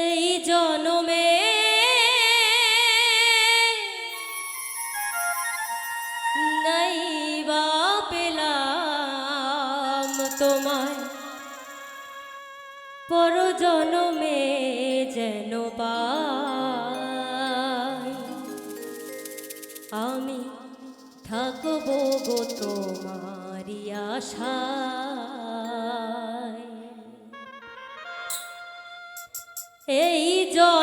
এই জনমে নাই বা পেলাম তোমায়। পর জনমে যেন আমি থাকব গো তোমারি আশায়। এই জন